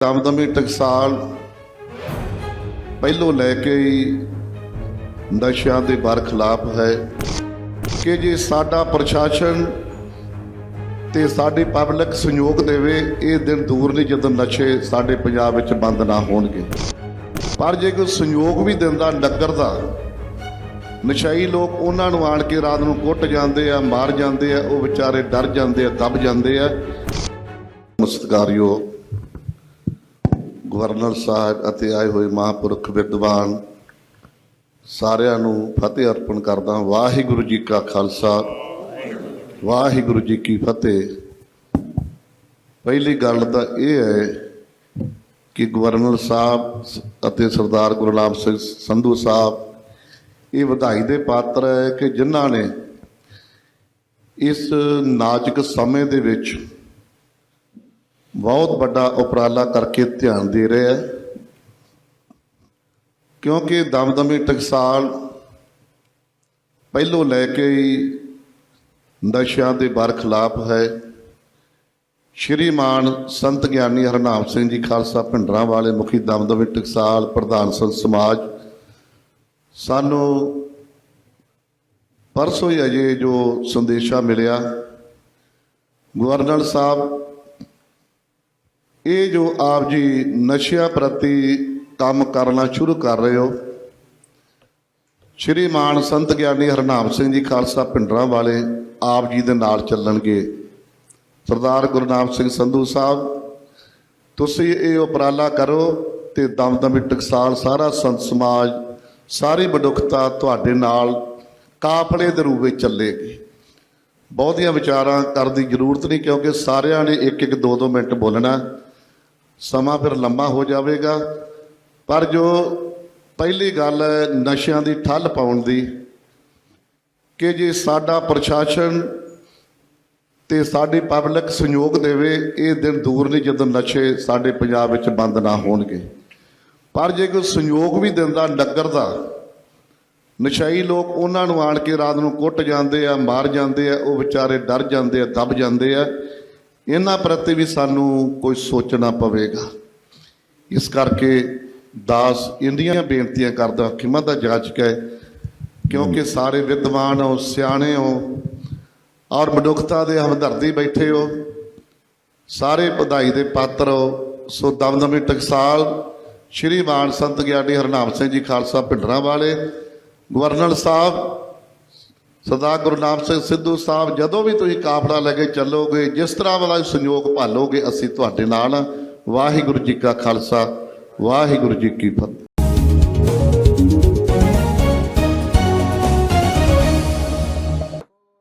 ਦਮਦਮੀ ਟਕਸਾਲ ਪਹਿਲੋਂ ਲੈ ਕੇ ਹੀ ਨਸ਼ਿਆਂ ਦੇ ਬਾਰ ਖਿਲਾਫ ਹੈ ਕਿ ਜੇ ਸਾਡਾ ਪ੍ਰਸ਼ਾਸਨ ਤੇ ਸਾਡੀ ਪਬਲਿਕ ਸਹਿਯੋਗ ਦੇਵੇ, ਇਹ ਦਿਨ ਦੂਰ ਨਹੀਂ ਜਦੋਂ ਨਸ਼ੇ ਸਾਡੇ ਪੰਜਾਬ ਵਿੱਚ ਬੰਦ ਨਾ ਹੋਣਗੇ। ਪਰ ਜੇ ਕੋਈ ਸਹਿਯੋਗ ਵੀ ਦਿੰਦਾ ਨਗਰ ਦਾ, ਨਸ਼ਾਈ ਲੋਕ ਉਹਨਾਂ ਨੂੰ ਆਣ ਕੇ ਰਾਤ ਨੂੰ ਕੁੱਟ ਜਾਂਦੇ ਆ, ਮਾਰ ਜਾਂਦੇ ਆ, ਉਹ ਵਿਚਾਰੇ ਡਰ ਜਾਂਦੇ ਆ, ਦੱਬ ਜਾਂਦੇ ਆ। ਸਤਿਕਾਰਯੋਗ ਗਵਰਨਰ ਸਾਹਿਬ ਅਤੇ ਆਏ ਹੋਏ ਮਹਾਂਪੁਰਖ ਵਿਦਵਾਨ ਸਾਰਿਆਂ ਨੂੰ ਫਤਿਹ ਅਰਪਣ ਕਰਦਾ ਵਾਹਿਗੁਰੂ ਜੀ ਕਾ ਖਾਲਸਾ। ਵਾਹਿਗੁਰੂ ਜੀ ਕੀ ਫਤਿਹ। ਪਹਿਲੀ ਗੱਲ ਤਾਂ ਇਹ ਹੈ ਕਿ ਗਵਰਨਰ ਸਾਹਿਬ ਅਤੇ ਸਰਦਾਰ ਗੁਰਨਾਮ ਸਿੰਘ ਸੰਧੂ ਸਾਹਿਬ ਇਹ ਵਧਾਈ ਦੇ ਪਾਤਰ ਹੈ ਕਿ ਜਿਨ੍ਹਾਂ ਨੇ ਇਸ ਨਾਜ਼ੁਕ ਸਮੇਂ ਦੇ ਵਿੱਚ ਬਹੁਤ ਵੱਡਾ ਉਪਰਾਲਾ ਕਰਕੇ ਧਿਆਨ ਦੇ ਰਿਹਾ ਹੈ। ਕਿਉਂਕਿ ਦਮਦਮੀ ਟਕਸਾਲ ਪਹਿਲੋਂ ਲੈ ਕੇ ਹੀ ਨਸ਼ਿਆਂ ਦੇ ਬਰਖਲਾਫ ਹੈ। ਸ਼੍ਰੀਮਾਨ ਸੰਤ ਗਿਆਨੀ ਹਰਨਾਮ ਸਿੰਘ ਜੀ ਖਾਲਸਾ ਭਿੰਡਰਾਂ ਵਾਲੇ ਮੁਖੀ ਦਮਦਮੀ ਟਕਸਾਲ ਪ੍ਰਧਾਨ ਸੰਤ ਸਮਾਜ, ਸਾਨੂੰ ਪਰਸੋਂ ਹੀ ਅਜੇ ਜੋ ਸੰਦੇਸ਼ਾ ਮਿਲਿਆ ਗਵਰਨਰ ਸਾਹਿਬ ਇਹ ਜੋ ਆਪ ਜੀ ਨਸ਼ਿਆਂ ਪ੍ਰਤੀ ਕੰਮ ਕਰਨਾ ਸ਼ੁਰੂ ਕਰ ਰਹੇ ਹੋ, ਸ਼੍ਰੀ ਮਾਨ ਸੰਤ ਗਿਆਨੀ ਹਰਨਾਮ ਸਿੰਘ ਜੀ ਖਾਲਸਾ ਪਿੰਡਰਾਂ ਵਾਲੇ ਆਪ ਜੀ ਦੇ ਨਾਲ ਚੱਲਣਗੇ। ਸਰਦਾਰ ਗੁਰਨਾਮ ਸਿੰਘ ਸੰਧੂ ਸਾਹਿਬ, ਤੁਸੀਂ ਇਹ ਉਪਰਾਲਾ ਕਰੋ ਤੇ ਦਮਦਮੀ ਟਕਸਾਲ ਸਾਰਾ ਸੰਤ ਸਮਾਜ, ਸਾਰੀ ਮਨੁੱਖਤਾ ਤੁਹਾਡੇ ਨਾਲ ਕਾਫਲੇ ਦੇ ਰੂਪ ਵਿੱਚ ਚੱਲੇਗੀ। ਬਹੁਤੀਆਂ ਵਿਚਾਰਾਂ ਕਰਨ ਦੀ ਜ਼ਰੂਰਤ ਨਹੀਂ ਕਿਉਂਕਿ ਸਾਰਿਆਂ ਨੇ ਇੱਕ ਇੱਕ ਦੋ ਦੋ ਮਿੰਟ ਬੋਲਣਾ। ਸਮਾਂ ਫਿਰ ਲੰਮਾ ਹੋ ਜਾਵੇਗਾ। ਪਰ ਜੋ ਪਹਿਲੀ ਗੱਲ ਹੈ, ਨਸ਼ਿਆਂ ਦੀ ਠੱਲ ਪਾਉਣ ਦੀ, ਕਿ ਜੇ ਸਾਡਾ ਪ੍ਰਸ਼ਾਸਨ ਤੇ ਸਾਡੀ ਪਬਲਿਕ ਸਹਿਯੋਗ ਦੇਵੇ, ਇਹ ਦਿਨ ਦੂਰ ਨਹੀਂ ਜਦੋਂ ਨਸ਼ੇ ਸਾਡੇ ਪੰਜਾਬ ਵਿੱਚ ਬੰਦ ਨਾ ਹੋਣਗੇ। ਪਰ ਜੇ ਕੋਈ ਸਹਿਯੋਗ ਵੀ ਦਿੰਦਾ ਨਗਰ ਦਾ, ਨਸ਼ਾਈ ਲੋਕ ਉਹਨਾਂ ਨੂੰ ਆਣ ਕੇ ਰਾਤ ਨੂੰ ਕੁੱਟ ਜਾਂਦੇ ਆ, ਮਾਰ ਜਾਂਦੇ ਆ, ਉਹ ਵਿਚਾਰੇ ਡਰ ਜਾਂਦੇ ਆ, ਦਬ ਜਾਂਦੇ ਆ। ਇਹਨਾਂ ਪ੍ਰਤੀ ਵੀ ਸਾਨੂੰ ਕੋਈ ਸੋਚਣਾ ਪਵੇਗਾ। ਇਸ ਕਰਕੇ ਦਾਸ ਇੰਨੀਆਂ ਬੇਨਤੀਆਂ ਕਰਦਾ, ਖਿਮਾ ਦਾ ਜਾਚਕ ਹੈ, ਕਿਉਂਕਿ ਸਾਰੇ ਵਿਦਵਾਨ ਹੋ, ਸਿਆਣੇ ਹੋ, ਔਰ ਮਨੁੱਖਤਾ ਦੇ ਹਮਦਰਦੀ ਬੈਠੇ ਹੋ, ਸਾਰੇ ਵਧਾਈ ਦੇ ਪਾਤਰ ਹੋ। ਸੋ ਦਮਦਮੀ ਟਕਸਾਲ, ਸ਼੍ਰੀ ਮਾਨ ਸੰਤ ਗਿਆਨੀ ਹਰਨਾਮ ਸਿੰਘ ਜੀ ਖਾਲਸਾ ਭਿੰਡਰਾਂ ਵਾਲੇ, ਗਵਰਨਰ ਸਾਹਿਬ ਸਰਦਾਰ ਗੁਰਨਾਮ ਸਿੰਘ ਸਿੱਧੂ ਸਾਹਿਬ, ਜਦੋਂ ਵੀ ਤੁਸੀਂ ਕਾਫਲਾ ਲੈ ਕੇ ਚੱਲੋਗੇ, ਜਿਸ ਤਰ੍ਹਾਂ ਵਾਲਾ ਸੰਯੋਗ ਭਾਲੋਗੇ, ਅਸੀਂ ਤੁਹਾਡੇ ਨਾਲ ਵਾਹਿਗੁਰੂ ਜੀ ਕਾ ਖਾਲਸਾ, ਵਾਹਿਗੁਰੂ ਜੀ ਕੀ ਫਤਿਹ।